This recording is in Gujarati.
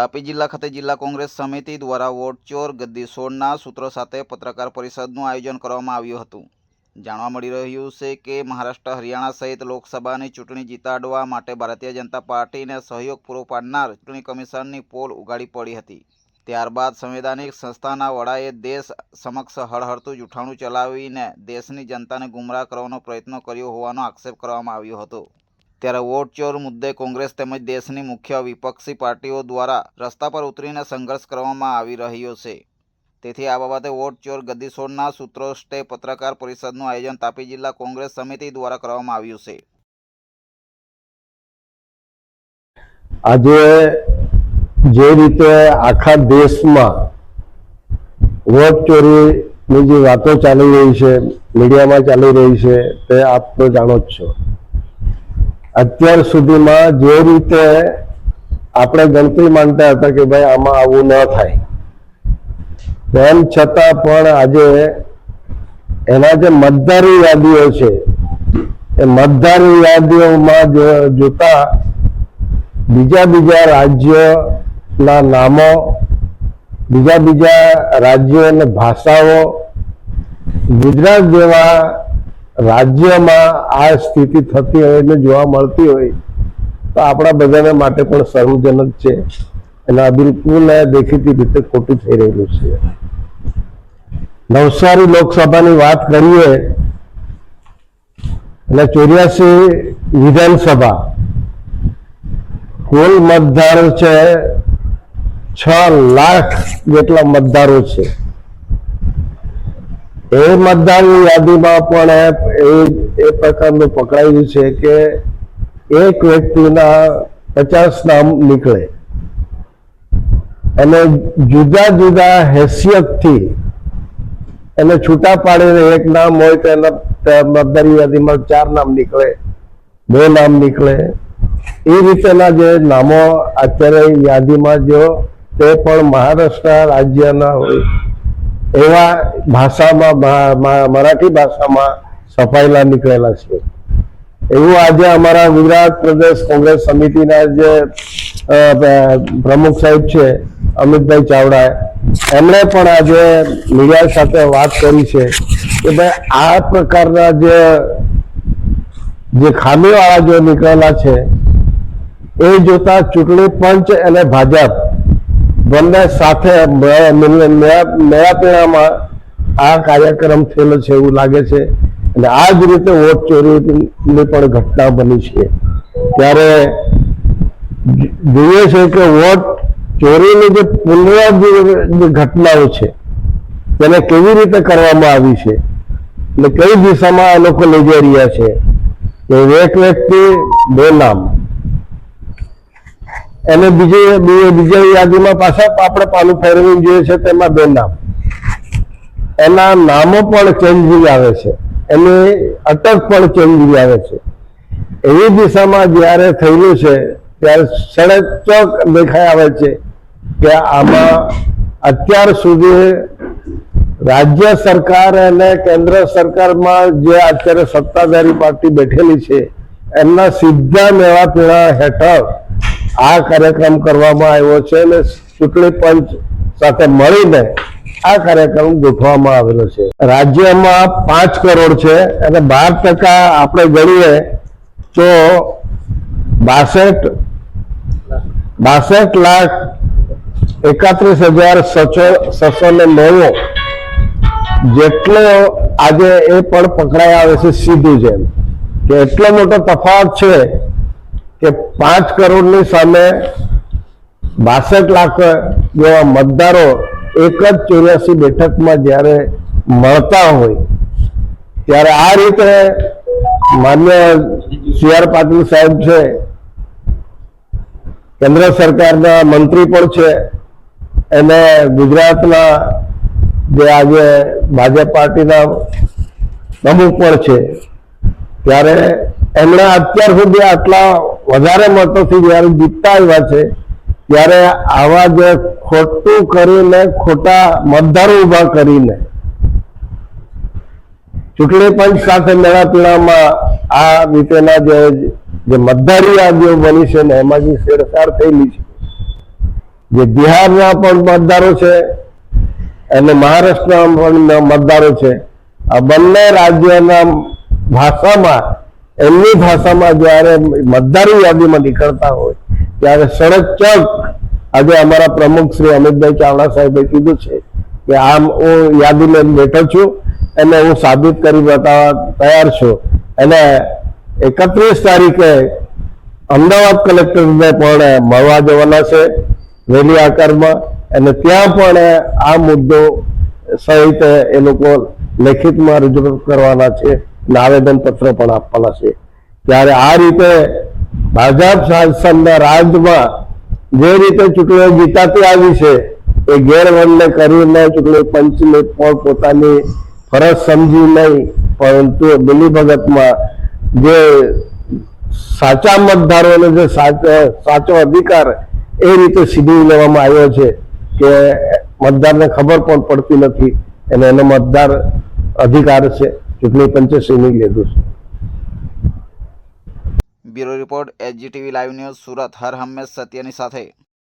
તાપી જિલ્લા ખાતે જિલ્લા કોંગ્રેસ સમિતિ દ્વારા વોટચોર ગદ્દી સોળના સૂત્રો સાથે પત્રકાર પરિષદનું આયોજન કરવામાં આવ્યું હતું. જાણવા મળી રહ્યું છે કે મહારાષ્ટ્ર, હરિયાણા સહિત લોકસભાની ચૂંટણી જીતાડવા માટે ભારતીય જનતા પાર્ટીને સહયોગ પૂરો પાડનાર ચૂંટણી કમિશનની પોલ ઉગાડી પડી હતી. ત્યારબાદ સંવિધાનિક સંસ્થાના વડાએ દેશ સમક્ષ હળહળતું જૂઠાણું ચલાવીને દેશની જનતાને ગુમરાહ કરવાનો પ્રયત્ન કર્યો હોવાનો આક્ષેપ કરવામાં આવ્યો હતો. ત્યારે વોટ મુદ્દે કોંગ્રેસ તેમજ દેશની મુખ્ય વિપક્ષી પાર્ટીઓ દ્વારા રસ્તા પર ઉતરીને સંઘર્ષ કરવામાં આવી રહ્યો છે. તેથી આ બાબતે વોટ ચોર ગદ્દી છોડના પત્રકાર પરિષદનું આયોજન તાપી જિલ્લા કોંગ્રેસ સમિતિ દ્વારા કરવામાં આવ્યું છે. આજે જે રીતે આખા દેશમાં વોટ ચોરીની જે વાતો ચાલી રહી છે, મીડિયામાં ચાલી રહી છે, તે આપ તો જાણો જ છો. અત્યાર સુધીમાં જે રીતે આપણે ગણતરી માનતા હતા કે ભાઈ આમાં આવું ન થાય. તેમ છતાં પણ આજે એના જે મતદારી યાદીઓ છે, એ મતદારી યાદીઓમાં જોતા બીજા બીજા રાજ્યોના નામો, બીજા બીજા રાજ્યો અને ભાષાઓ, ગુજરાત જેવા રાજ્યમાં આ સ્થિતિ થતી હોય ને જોવા મળતી હોય, તો આપણા બધાને માટે પણ શરમજનક છે. અને આ બિલકુલ દેખીતી રીતે ખોટું થઈ રહેલું છે. નવસારી લોકસભાની વાત કરીએ અને ચોર્યાસી વિધાનસભા, કુલ મતદારો છે છ લાખ જેટલા મતદારો છે. એ મતદારની યાદીમાં પણ એ પ્રકારનું પકડાયું છે કે એક વ્યક્તિના પચાસ નામ નીકળે. અને જુદા જુદા હેસિયતથી એને છૂટા પાડીને એક નામ હોય તો એના મતદારી યાદીમાં ચાર નામ નીકળે, બે નામ નીકળે. એ રીતેના જે નામો અત્યારે યાદીમાં જો તે પણ મહારાષ્ટ્ર રાજ્યના હોય. એવા ભાષામાં મરાઠી ભાષામાં સફાઈલા નીકળેલા છે. એવું આજે અમારા ગુજરાત પ્રદેશ કોંગ્રેસ સમિતિના જે પ્રમુખ સાહેબ છે, અમિતભાઈ ચાવડા એમણે પણ આજે મીડિયા સાથે વાત કરી છે કે ભાઈ આ પ્રકારના જે જે ખામીવાળા જે નીકળેલા છે, એ જોતા ચૂંટણી પંચ અને ભાજપ બંને સાથે મેળા- પીણામાં આ કાર્યક્રમ થયેલો છે એવું લાગે છે. અને આ જ રીતે વોટ ચોરીની પણ ઘટના બની છે. ત્યારે જોઈએ છે કે વોટ ચોરીની જે પુનરાવર્તિત ઘટનાઓ છે, તેને કેવી રીતે કરવામાં આવી છે? એટલે કઈ દિશામાં આ લોકો લઈ જઈ રહ્યા છે? એક વ્યક્તિ, બે નામ. એને બીજી બીજા યાદીમાં પાછા આપણે પાનું ફેરવવું જોઈએ છે તેમાં બે નામ. એના નામો પણ ચેન્જિંગ આવે છે. એની અટક પણ ચેન્જિંગ આવે છે. એવી દિશામાં જ્યારે થયેલું છે, ત્યારે સડક દેખાઈ આવે છે કે આમાં અત્યાર સુધી રાજ્ય સરકાર અને કેન્દ્ર સરકારમાં જે અત્યારે સત્તાધારી પાર્ટી બેઠેલી છે, એમના સીધા મેળા પીણા હેઠળ આ કાર્યક્રમ કરવામાં આવ્યો છે અને ચૂંટણી પંચ સાથે મળીને આ કાર્યક્રમ ગોઠવવામાં આવેલો છે. રાજ્યમાં પાંચ કરોડ છે અને બાર ટકા આપણે ગણીએ તો બાસઠ બાસઠ લાખ એકત્રીસ હજાર છસો ને નેવું જેટલો આજે એ પણ પકડાઈ આવે છે સીધું જેમ કે એટલો મોટો તફાવત છે કે પાંચ કરોડની સામે બાસઠ લાખ જેવા મતદારો એક જ ચોર્યાસી બેઠકમાં જ્યારે મળતા હોય, ત્યારે આ રીતે માન્ય સી આર પાટીલ સાહેબ છે, કેન્દ્ર સરકારના મંત્રી પણ છે એને ગુજરાતના જે આજે ભાજપ પાર્ટીના પ્રમુખ પણ છે, ત્યારે એમણે અત્યાર સુધી આટલા વધારે મતોથી જ્યારે જીતતા આવ્યા છે, ત્યારે આવા જે ખોટું કરીને, ખોટા મતદારો ઊભા કરીને, ચૂંટણી પંચ સાથે મેળાપીણામાં આ રીતેના જે જે મતદારી યાદીઓ બની છે ને, એમાં જે છેડછાડ થયેલી છે. જે બિહારના પણ મતદારો છે, અને મહારાષ્ટ્રના પણ મતદારો છે. આ બંને રાજ્યોના ભાષામાં એમની ભાષામાં જ્યારે મતદારી યાદીમાં નીકળતા હોય, ત્યારે સડક આજે અમારા પ્રમુખ શ્રી અમિતભાઈ ચાવડા સાહેબે કીધું છે કે આમ હું યાદી લઈને બેઠો છું અને હું સાબિત કરી બતાવવા તૈયાર છું. અને એકત્રીસ તારીખે અમદાવાદ કલેક્ટરને પણ મળવા જવાના છે વહેલી આકારમાં. અને ત્યાં પણ આ મુદ્દો સહિત એ લોકો લેખિતમાં રજૂ કરવાના છે. અને આવેદનપત્ર પણ આપવાના છે. ત્યારે આ રીતે ભાજપ શાસનના રાજમાં જે રીતે ચૂંટણીઓ જીતાતી આવી છે, એ ગેરવર્ણને કરીને ચૂંટણી પંચને પણ પોતાની ફરજ સમજી નહીં, પરંતુ ભગતમાં જે સાચા મતદારોને જે સાચો અધિકાર એ રીતે સીધી લેવામાં આવ્યો છે કે મતદારને ખબર પણ પડતી નથી, અને એનો મતદાર અધિકાર છે. ચૂંટણી પંચે સ્વિમિંગ લીધું છે. Bureau report, HGTV live news, Surat. હર હંમેશ સત્યની સાથે.